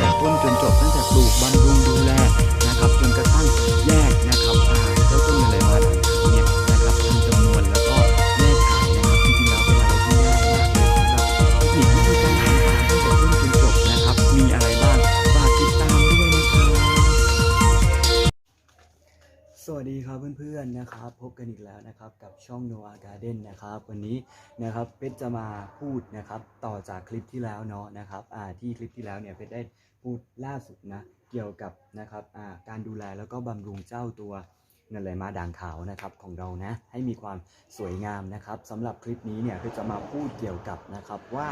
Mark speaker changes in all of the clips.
Speaker 1: แต่ต้นจนจบตั้งแต่ปลูกบำรุงดูแลนะครับจนกระทั่งแยกนะครับเจ้าต้นอะไรมาด่างขาวเนี่ยนะครับทำจำนวนแล้วก็แยกขายนะครับจริงๆแล้วเป็นอะไรที่ง่ายมากเลยสำหรับเทคนิควิธีการทำตาลตั้งแต่ต้นจนจบนะครับ มีอะไรบ้างฝากติดตามด้วยนะครับสวัสดีครับเพื่อนๆนะครับ พบกันอีกแล้วนะครับกับช่อง Noah Garden นะครับ วันนี้นะครับเพชรจะมาพูดนะครับต่อจากคลิปที่แล้วเนาะนะครับอ่าที่คลิปที่แล้วเนี่ยเพชรได้ พูดล่าสุดนะเกี่ยวกับนะครับการดูแลแล้วก็บำรุงเจ้าตัวเงินไหลมาด่างขาวนะครับของเรานะให้มีความสวยงามนะครับสำหรับคลิปนี้เนี่ยเพชรจะมาพูดเกี่ยวกับนะครับว่า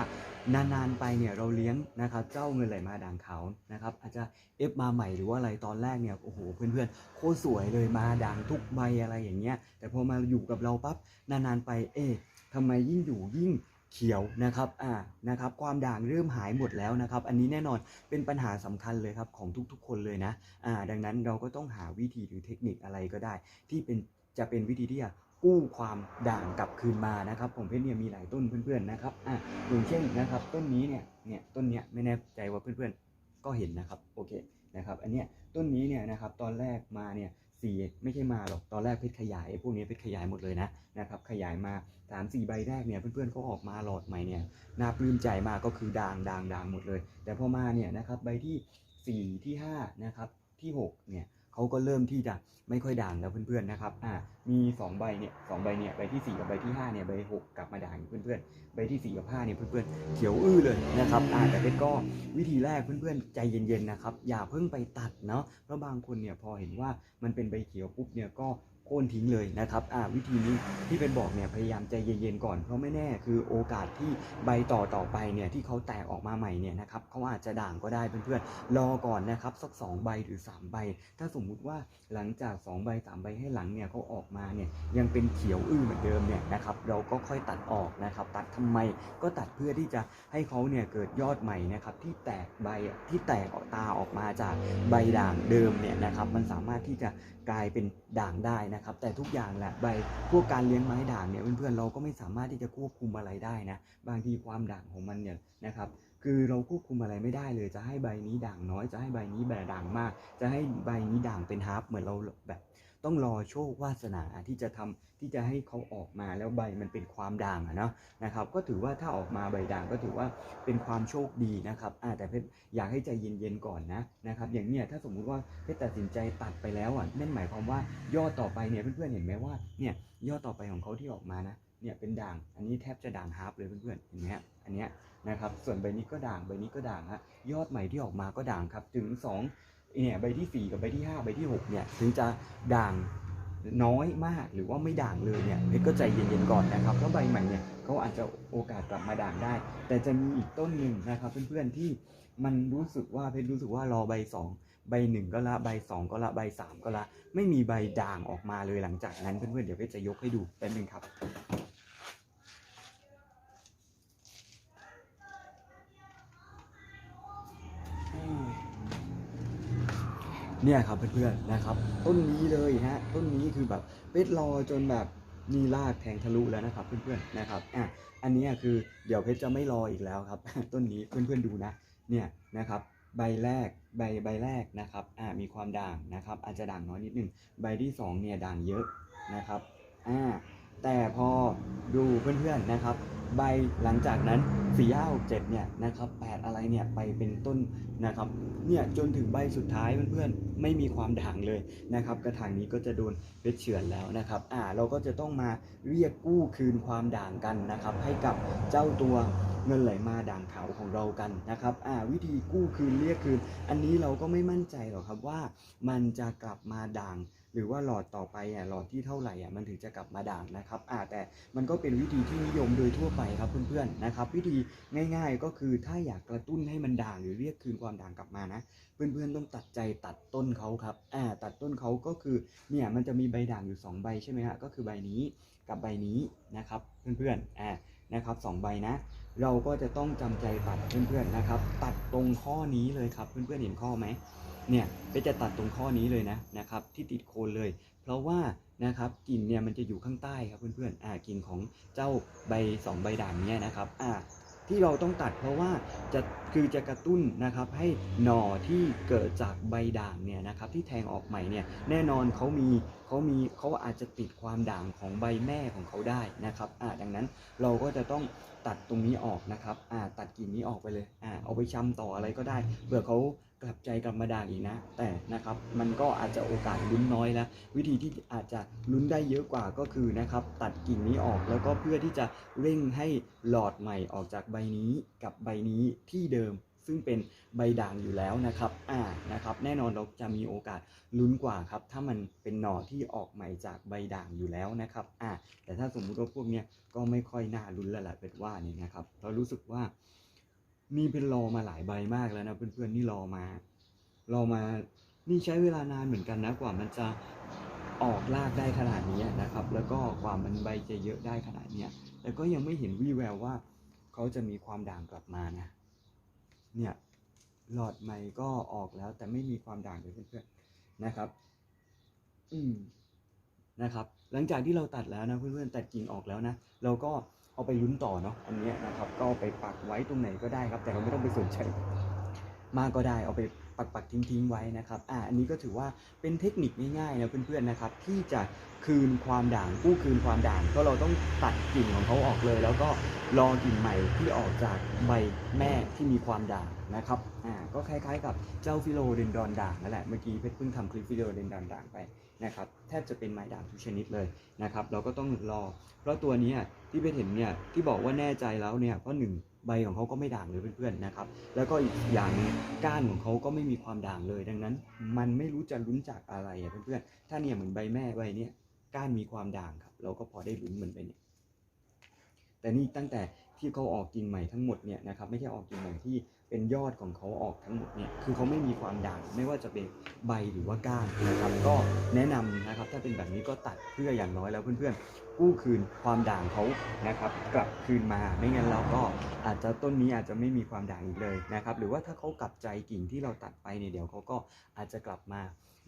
Speaker 1: นานๆไปเนี่ยเราเลี้ยงนะครับเจ้าเงินไหลมาด่างขาวนะครับอาจจะเอฟมาใหม่หรือว่าอะไรตอนแรกเนี่ยโอ้โหเพื่อนๆโคตรสวยเลยมาด่างทุกใบอะไรอย่างเงี้ยแต่พอมาอยู่กับเราปั๊บนานๆไปเอ๊ะทำไมยิ่งอยู่ยิ่ง เขียวนะครับอ่านะครับ ความด่างเริ่มหายหมดแล้วนะครับ อันนี้แน่นอนเป็นปัญหาสำคัญเลยครับของทุกๆ คนเลยนะอ่าดังนั้นเราก็ต้องหาวิธีหรือเทคนิคอะไรก็ได้ ที่เป็นจะเป็นวิธีที่จะกู้ความด่างกลับคืนมานะครับผมเพชรเนี่ยมีหลายต้นเพื่อนๆนะครับอ่าอย่างเช่นนะครับ ต้นนี้เนี่ยเนี่ยต้นเนี้ยไม่แน่ใจว่าเพื่อนๆก็เห็นนะครับโอเคนะครับ อันเนี้ยต้นนี้เนี่ยนะครับตอนแรกมาเนี่ย สี่ไม่ใช่มาหรอก ตอนแรกเพชรขยาย พวกนี้เพชรขยายหมดเลยนะนะครับขยายมาสามสี่ใบแรกเนี่ยเพื่อนๆเขาออกมาหลอดใหม่เนี่ยน่าปลื้มใจมากก็คือด่างด่างด่างหมดเลย แต่พอมาเนี่ยนะครับใบที่สี่ที่ห้านะครับที่หกเนี่ย เขาก็เริ่มที่จะไม่ค่อยด่างแล้วเพื่อนๆนะครับอ่ามีสองใบเนี่ยสองใบเนี่ยใบที่สี่กับใบที่ห้าเนี่ยใบหกกลับมาด่างเพื่อนๆใบที่สี่กับห้าเนี่ยเพื่อนๆเขียวอื้อเลยนะครับอ่าแต่เป็นก็วิธีแรกเพื่อนๆใจเย็นๆนะครับอย่าเพิ่งไปตัดเนาะเพราะบางคนเนี่ยพอเห็นว่ามันเป็นใบเขียวปุ๊บเนี่ยก็ โค่นทิ้งเลยนะครับวิธีนี้ที่เป็นบอกเนี่ยพยายามใจเย็นๆก่อนเพราะไม่แน่คือโอกาสที่ใบต่อต่อไปเนี่ยที่เขาแตกออกมาใหม่เนี่ยนะครับเขาอาจจะด่างก็ได้เพื่อนๆรอก่อนนะครับสักสองใบหรือสามใบ ถ้าสมมุติว่าหลังจากสองใบสามใบให้หลังเนี่ยเขาออกมาเนี่ยยังเป็นเขียวอื้อเหมือนเดิมเนี่ยนะครับเราก็ค่อยตัดออกนะครับตัดทำไมก็ตัดเพื่อที่จะให้เขาเนี่ยเกิดยอดใหม่นะครับที่แตกใบที่แตกออกตาออกมาจากใบด่างเดิมเนี่ยนะครับมันสามารถที่จะกลายเป็นด่างได้นะครับ แต่ทุกอย่างแหละใบพวกการเลี้ยงไม้ด่างเนี่ยเพื่อนๆเราก็ไม่สามารถที่จะควบคุมอะไรได้นะ บางทีความด่างของมันเนี่ยนะครับคือเราควบคุมอะไรไม่ได้เลยจะให้ใบนี้ด่างน้อยจะให้ใบนี้แบบด่างมาก จะให้ใบนี้ด่างเป็นฮาร์ปเหมือนเราแบบ ต้องรอโชควาสนาที่จะทำที่จะให้เขาออกมาแล้วใบมันเป็นความด่างนะนะครับ ก็ถือว่าถ้าออกมาใบด่างก็ถือว่าเป็นความโชคดีนะครับแต่เพชรอยากให้ใจเย็นๆก่อนนะนะครับ อย่างเนี้ยถ้าสมมุติว่าเพชรตัดสินใจตัดไปแล้วอะนั่นหมายความว่ายอดต่อไปเนี่ยเพื่อนๆเห็นไหมว่าเนี่ยยอดต่อไปของเขาที่ออกมานะเนี่ยเป็นด่าง อันนี้แทบจะด่างฮาร์ปเลยเพื่อนๆเห็นไหมฮะอันเนี้ยนะครับ ส่วนใบนี้ก็ด่าง ใบนี้ก็ด่างฮะ ยอดใหม่ที่ออกมาก็ด่างครับ ถึง 2 เนี่ยใบที่ 4 กับใบที่ 5 ใบที่6เนี่ยถึงจะด่างน้อยมากหรือว่าไม่ด่างเลยเนี่ยเพชรก็ใจเย็นๆก่อนนะครับแล้วใบใหม่เนี่ยเขาอาจจะโอกาสกลับมาด่างได้ แต่จะมีอีกต้นหนึ่งนะครับเพื่อนๆที่มันรู้สึกว่าเพชรรู้สึกว่ารอใบ 2 ใบหนึ่งก็ละใบ 2 ก็ละใบ 3 ก็ละ ไม่มีใบด่างออกมาเลยหลังจากนั้นเพื่อนๆเดี๋ยวเพชรจะยกให้ดูแป๊บนึงครับ เนี่ยครับเพื่อนๆนะครับ ต้นนี้เลยฮะต้นนี้คือแบบเป็ดรอจนแบบมีรากแทงทะลุแล้วนะครับเพื่อนๆนะครับอะอันนี้คือเดี๋ยวเพชรจะไม่รออีกแล้วครับ ต้นนี้เพื่อนๆดูนะเนี่ยนะครับใบแรกใบใบแรกนะครับอ่ามีความด่างนะครับ อาจจะด่างน้อยนิดนึงใบที่สองเนี่ยด่างเยอะนะครับอ่าแต่พอดูเพื่อนๆนะครับ ใบหลังจากนั้นสี่ห้าหกเจ็ดเนี่ยนะครับแปดอะไรเนี่ยไปเป็นต้นนะครับเนี่ยจนถึงใบสุดท้ายเพื่อนๆไม่มีความด่างเลยนะครับ กระถางนี้ก็จะโดนเพชรเฉือนแล้วนะครับอ่าเราก็จะต้องมาเรียกกู้คืนความด่างกันนะครับ ให้กับเจ้าตัวเงินไหลมาด่างขาวของเรากันนะครับอ่าวิธีกู้คืนเรียกคืน อันนี้เราก็ไม่มั่นใจหรอกครับว่ามันจะกลับมาด่าง หรือว่าหลอดต่อไปอะหลอดที่เท่าไหร่อะมันถึงจะกลับมาด่างนะครับอ่าแต่มันก็เป็นวิธีที่นิยมโดยทั่วไปครับเพื่อนๆนะครับ วิธีง่ายๆก็คือถ้าอยากกระตุ้นให้มันด่างหรือเรียกคืนความด่างกลับมานะเพื่อนๆต้องตัดใจตัดต้นเขาครับอ่าตัดต้นเขาก็คือเนี่ยมันจะมีใบด่างอยู่ 2 ใบใช่ไหมฮะก็คือใบนี้กับใบนี้นะครับเพื่อนๆอ่า นะครับสองใบนะ เราก็จะต้องจำใจตัดเพื่อนๆนะครับ ตัดตรงข้อนี้เลยครับ เพื่อนๆเห็นข้อไหมเนี่ยก็จะตัดตรงข้อนี้เลยนะนะครับ ที่ติดโคนเลย เพราะว่านะครับกิ่งเนี่ยมันจะอยู่ข้างใต้ครับเพื่อนๆอ่ากิ่งของเจ้าใบสองใบด่างเนี่ยนะครับอ่า ที่เราต้องตัดเพราะว่าจะคือจะกระตุ้นนะครับให้หน่อที่เกิดจากใบด่างเนี่ยนะครับที่แทงออกใหม่เนี่ยแน่นอนเขามีเขามีเขาอาจจะติดความด่างของใบแม่ของเขาได้นะครับอ่าดังนั้นเราก็จะต้องตัดตรงนี้ออกนะครับอ่าตัดกิ่งนี้ออกไปเลยอ่าเอาไปชำต่ออะไรก็ได้เผื่อเขากลับใจกลับมาด่างอีกนะ แต่นะครับมันก็อาจจะโอกาสลุ้นน้อยแล้ว วิธีที่อาจจะลุ้นได้เยอะกว่าก็คือนะครับตัดกิ่งนี้ออกแล้วก็เพื่อที่จะเร่งให้หลอดใหม่ออกจากใบนี้กับใบนี้ที่เดิม ซึ่งเป็นใบด่างอยู่แล้วนะครับอ่านะครับ แน่นอนเราจะมีโอกาสลุ้นกว่าครับ ถ้ามันเป็นหน่อที่ออกใหม่จากใบด่างอยู่แล้วนะครับอ่าแต่ถ้าสมมุติว่าพวกเนี้ยก็ไม่ค่อยน่าลุ้นแล้วแหละเป็นว่าเนี่ยนะครับ เรารู้สึกว่านี่เป็นรอมาหลายใบมากแล้วนะเพื่อนๆนี่รอมารอมานี่ใช้เวลานานเหมือนกันนะกว่ามันจะออกรากได้ขนาดนี้นะครับ แล้วก็กว่ามันใบจะเยอะได้ขนาดเนี้ยแต่ก็ยังไม่เห็นวี่แววว่า เขาจะมีความด่างกลับมานะ เนี่ยหลอดใหม่ก็ออกแล้ว แต่ไม่มีความด่างเลยเพื่อนๆนะครับ อืมนะครับ หลังจากที่เราตัดแล้วนะเพื่อนๆตัดกิ่งออกแล้วนะเราก็เอาไปลุ้นต่อเนาะอันนี้นะครับ ก็ไปปักไว้ตรงไหนก็ได้ครับ แต่เราไม่ต้องไปสนใจมากก็ได้เอาไป ปักปักๆทิ้งไว้นะครับอ่าอันนี้ก็ถือว่าเป็นเทคนิคง่ายๆนะเพื่อนๆนะครับ ที่จะคืนความด่างกู้คืนความด่างก็เราต้องตัดกิ่งของเขาออกเลย แล้วก็รอกิ่งใหม่ที่ออกจากใบแม่ที่มีความด่างนะครับอ่าก็คล้ายๆ กับเจ้าฟิโลเดนดอนด่างนั่นแหละเมื่อกี้เพชรเพิ่งทำคลิปฟิโลเดนดอนด่างไปนะครับแทบจะเป็นไม้ด่างทุกชนิดเลยนะครับ เราก็ต้องรอ เพราะตัวเนี้ยที่เพชรเห็นเนี่ยที่บอกว่าแน่ใจแล้วเนี่ยเพราะหนึ่ง ใบของเขาก็ไม่ด่างเลยเพื่อนๆนะครับ แล้วก็อีกอย่างนึงก้านของเขาก็ไม่มีความด่างเลยดังนั้น มันไม่รู้จะลุ้นจากอะไรอะเพื่อนๆถ้าเนี่ยเหมือนใบแม่ใบเนี้ยก้านมีความด่างครับ เราก็พอได้ลุ้นเหมือนไปเนี่ยแต่นี่ตั้งแต่ที่เขาออกกิ่งใหม่ทั้งหมดเนี่ยนะครับไม่ใช่ออกกิ่งใหม่ที่เป็นยอดของเขาออกทั้งหมดเนี่ยคือเขาไม่มีความด่างไม่ว่าจะเป็นใบหรือว่าก้านนะครับ ก็แนะนำนะครับ ถ้าเป็นแบบนี้ก็ตัดเพื่ออย่างน้อยแล้วเพื่อนๆ กู้คืนความด่างเขานะครับกลับคืนมาไม่งั้นเราก็อาจจะต้นนี้อาจจะไม่มีความด่างอีกเลยนะครับหรือว่าถ้าเขากลับใจกิ่งที่เราตัดไปเนี่ยเดี๋ยวเขาก็อาจจะกลับมา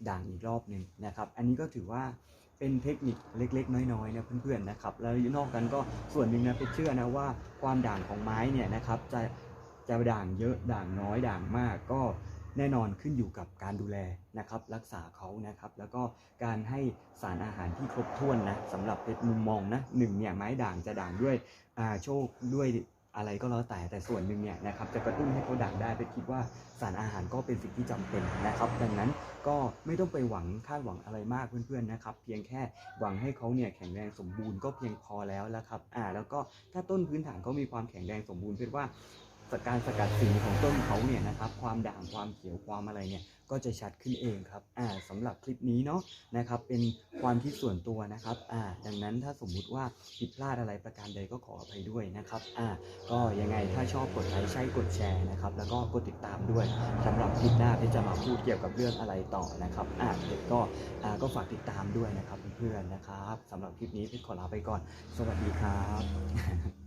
Speaker 1: ด่างอีกรอบหนึ่งนะครับ อันนี้ก็ถือว่าเป็นเทคนิคเล็กๆ น้อยๆนะเพื่อนๆนะครับแล้วนอกนั้นก็ส่วนหนึ่งนะไปเชื่อนะว่าความด่างของไม้เนี่ยนะครับจะจะด่างเยอะด่างน้อยด่างมากก็ แน่นอนขึ้นอยู่กับการดูแลนะครับรักษาเขานะครับแล้วก็การให้สารอาหารที่ครบถ้วนนะสำหรับเป็นมุมมองนะหนึ่งเนี่ยไม้ด่างจะด่างด้วยโชคด้วยอะไรก็แล้วแต่แต่ส่วนหนึ่งเนี่ยนะครับจะกระตุ้นให้เขาด่างได้เป็นคิดว่าสารอาหารก็เป็นสิ่งที่จำเป็นนะครับ ดังนั้นก็ไม่ต้องไปหวังคาดหวังอะไรมากเพื่อนๆนะครับ เพียงแค่หวังให้เขาเนี่ยแข็งแรงสมบูรณ์ก็เพียงพอแล้วแล้วครับอ่าแล้วก็ถ้าต้นพื้นฐานเขามีความแข็งแรงสมบูรณ์เพื่อว่า การสกัดสีของต้นเขาเนี่ยนะครับความด่างความเขียวความอะไรเนี่ยก็จะชัดขึ้นเองครับอ่าสำหรับคลิปนี้เนาะนะครับเป็นความคิดส่วนตัวนะครับอ่าดังนั้นถ้าสมมุติว่าผิดพลาดอะไรประการใดก็ขออภัยด้วยนะครับอ่าก็ยังไงถ้าชอบกดไลค์ใช่กดแชร์นะครับแล้วก็กดติดตามด้วยสำหรับคลิปหน้าที่จะมาพูดเกี่ยวกับเรื่องอะไรต่อนะครับอ่าเด็กก็อ่าก็ฝากติดตามด้วยนะครับเพื่อนๆนะครับสำหรับคลิปนี้พชรขอลาไปก่อน สวัสดีครับ